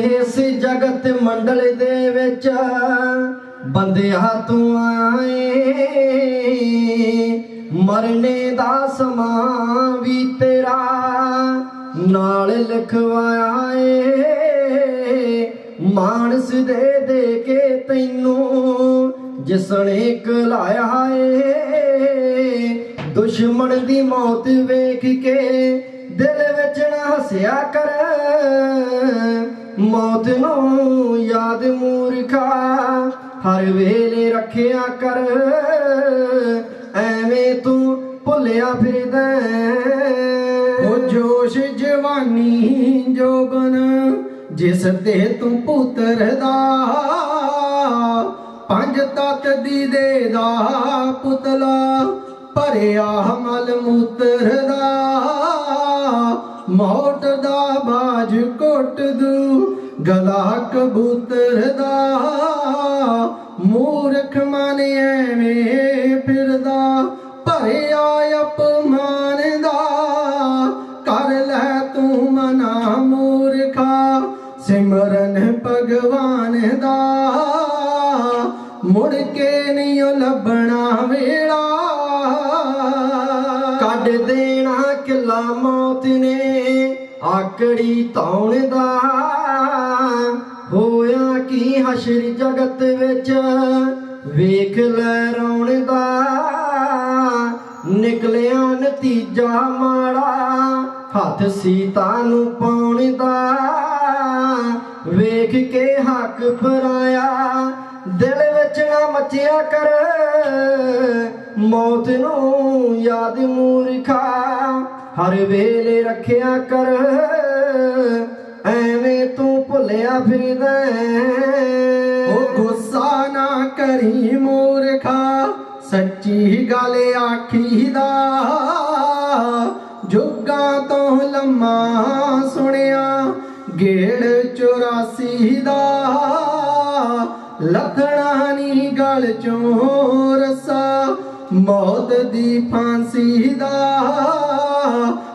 ਇਸ ਜਗਤ ਮੰਡਲ ਦੇ ਵਿੱਚ। ਬੰਦਿਆ ਤੂੰ ਆਏ, ਮਰਨੇ ਦਾ ਸਮਾਂ ਵੀ ਤੇਰਾ ਨਾਲ ਲਿਖਵਾਇਆ ਏ ਮਾਨਸ ਦੇ ਦੇ ਕੇ ਤੈਨੂੰ ਜਿਸਨੇ ਕਲਾਇਆ ਏ ਦੁਸ਼ਮਣ ਦੀ ਮੌਤ ਵੇਖ ਕੇ ਦਿਲ ਵਿੱਚ ਨਾ ਹੱਸਿਆ ਕਰ। ਮੌਤ ਨੂੰ ਯਾਦ ਮੂਰਖਾ, ਹਰ ਵੇਲੇ ਰੱਖਿਆ ਕਰ। ਐਵੇਂ ਤੂੰ ਭੁੱਲਿਆ ਫਿਰਦਾ ਉਹ ਜੋਸ਼ ਜਵਾਨੀ ਜੋਬਨ, ਜਿਸ ਤੇ ਤੂੰ ਪੁੱਤਰ ਦਾ। ਪੰਜ ਤਤ ਦੀ ਦੇ ਦਾ ਪੁਤਲਾ, ਭਰਿਆ ਮਲ ਮੂਤਰ ਦਾ। ਮੋਟ ਦਾ ਬਾਜ ਕੋਟ ਦੂ, ਗਲਾ ਕਬੂਤਰ ਦਾ। ਮੂਰਖ ਮਨ ਐਵੇਂ ਫਿਰਦਾ, ਭਰਿਆ ਅਪਮਾਨ ਦਾ। ਕਰ ਲੈ ਤੂੰ ਮਨਾ ਮੂਰਖਾ, ਸਿਮਰਨ ਭਗਵਾਨ ਦਾ। ਮੁੜ ਕੇ ਨਹੀਂ ਓ ਲੱਭਣਾ ਵੇਲਾ। ਕੱਢ ਦੇਣਾ ਕਿਲਾ ਮੌਤ ਨੇ। ਆਕੜੀ ਤੌਣ ਦਾ ਹੋਇਆ ਕੀ ਹਸ਼ਰ ਜਗਤ ਵਿੱਚ? ਵੇਖ ਲੈ ਰੌਣ ਦਾ, ਨਿਕਲਿਆ ਨਤੀਜਾ ਮਾੜਾ, ਹੱਥ ਸੀਤਾ ਨੂੰ ਪਾਉਣ ਦਾ। ਵੇਖ ਕੇ ਹੱਕ ਫਰਾਇਆ, ਦਿਲ ਵਿੱਚ ਨਾ ਮਚਿਆ ਕਰ। ਮੌਤ ਨੂੰ ਯਾਦ ਮੂਰਖਾ ਹਰ ਵੇਲੇ ਰੱਖਿਆ ਕਰ। ਐਵੇਂ ਤੂੰ ਭੁੱਲਿਆ ਫਿਰਦਾ ਉਹ ਗੁੱਸਾ ਨਾ ਕਰੀ ਮੂਰਖਾ, ਸੱਚੀ ਗੱਲ ਆਖੀਦਾ। ਜੁਗਾਂ ਤੋਂ ਲੰਮਾ ਸੁਣਿਆ, ਗੇੜ 84 ਦਾ ਲਖਣਾ ਨੀ ਗੱਲ ਚੋਂ ਰਸਾ। ਮੌਤ ਦੀ ਫਾਂਸੀ ਦਾ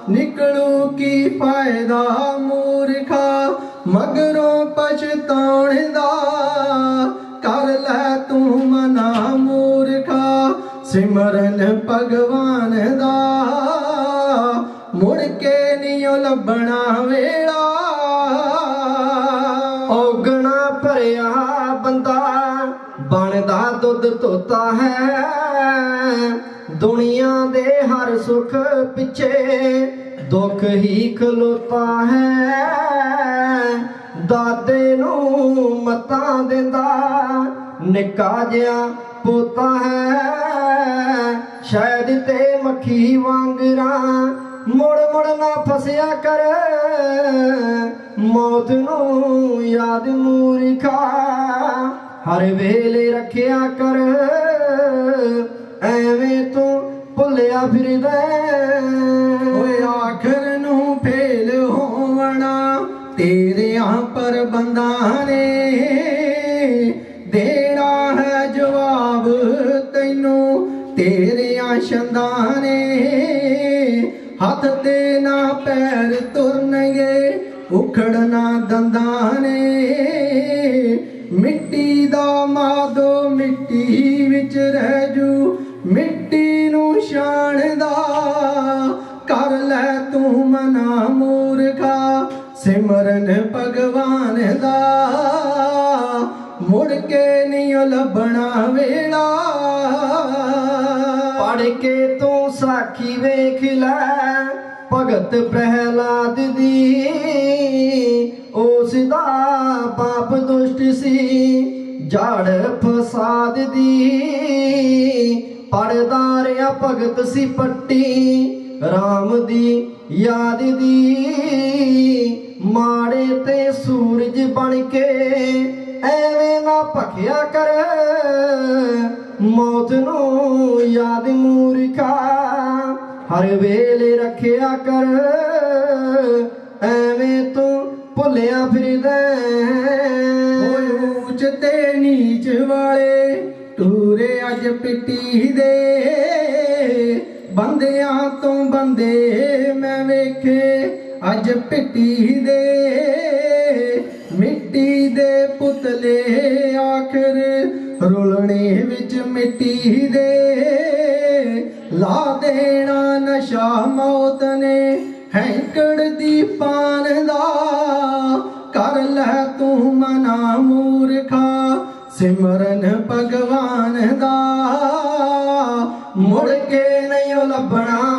ਨਿਕਲੂ ਕੀ ਫਾਇਦਾ ਮੂਰਖਾ? ਮਗਰੋਂ ਪਛਤਾਉਣ ਦਾ ਕਰ ਲੈ ਤੂੰ ਮਨਾ ਮੂਰਖਾ। ਸਿਮਰਨ ਭਗਵਾਨ ਦਾ ਮੁੜ ਕੇ ਨਹੀਂ ਓ ਲੱਭਣਾ ਵੇਲਾ। ਔਗਣਾ ਭਰਿਆ ਬੰਦਾ ਬਣਦਾ ਦੁੱਧ ਧੋਤਾ ਹੈ। ਦੁਨੀਆ ਦੇ ਹਰ ਸੁਖ ਪਿੱਛੇ ਦੁੱਖ ਹੀ ਖਲੋਤਾ ਹੈ। ਦਾਦੇ ਨੂੰ ਮਤਾਂ ਦਿੰਦਾ ਨਿੱਕਾ ਜਿਹਾ ਪੋਤਾ ਹੈ। ਸ਼ਾਇਦ ਤੇ ਮੱਖੀ ਵਾਂਗਰਾ ਮੁੜ ਮੁੜ ਨਾ ਫਸਿਆ ਕਰ। ਮੌਤ ਨੂੰ ਯਾਦ ਮੂਰਖਾ ਹਰ ਵੇਲੇ ਰੱਖਿਆ ਕਰ। ਫਿਰਦਾ ਓਏ ਆਖਰ ਨੂੰ ਫੇਲ ਹੋਵਣਾ ਤੇਰਿਆਂ ਪ੍ਰਬੰਧਾਂ ਨੇ ਦੇਣਾ ਹੈ ਜਵਾਬ ਤੈਨੂੰ ਤੇਰਿਆਂ ਛੰਦਾਂ ਨੇ। ਹੱਥ ਤੇ ਨਾ ਪੈਰ ਤੁਰਨਗੇ, ਉਖੜਨਾ ਦੰਦਾਂ ਨੇ। ਮਿੱਟੀ ਮੁੜ ਕੇ ਨਹੀਂ ਲੱਭਣਾ ਵੇਲਾ। ਪੜ ਕੇ ਤੂੰ ਸਾਖੀ ਵੇਖ ਲੈ, ਭਗਤ ਪ੍ਰਹਿਲਾਦ ਦੀ। ਉਸ ਦਾ ਬਾਪ ਦੁਸ਼ਟ ਸੀ, ਜੜ ਫਸਾਦ ਦੀ। ਪੜਦਾ ਰਿਆ ਭਗਤ ਸੀ ਪੱਟੀ RAM ਦੀ ਯਾਦ ਦੀ। ਮਾੜੇ ਤੇ ਸੂਰਜ ਬਣ ਕੇ ਐਵੇਂ ਨਾ ਭਖਿਆ ਕਰ। ਮੌਤ ਨੂੰ ਯਾਦ ਮੂਰਖਾ, ਹਰ ਵੇਲੇ ਰੱਖਿਆ ਕਰ। ਐਵੇਂ ਤੂੰ ਭੁੱਲਿਆ ਫਿਰਦਾ ਓਏ ਉੱਚ ਤੇ ਨੀਚ ਵਾਲੇ, ਟੂਰੇ ਅੱਜ ਪਿੱਟੀ ਦੇ। ਬੰਦਿਆਂ ਤੋਂ ਬੰਦੇ ਮੈਂ ਵੇਖੇ, ਅੱਜ ਪਿੱਟੀ ਦੇ। ਮਿੱਟੀ ਦੇ ਆਖਰ ਰੁਲਣੇ ਵਿੱਚ ਮਿੱਟੀ ਦੇ। ਲਾ ਦੇਣਾ ਨਸ਼ਾ ਮੌਤ ਨੇ, ਹੈਂਕੜ ਦੀ ਪਾਨ ਦਾ। ਕਰ ਲੈ ਤੂੰ ਮਨਾ ਮੂਰਖਾ, ਸਿਮਰਨ ਭਗਵਾਨ ਦਾ। ਮੁੜ ਕੇ ਨਹੀਂ ਉਹ ਲੱਭਣਾ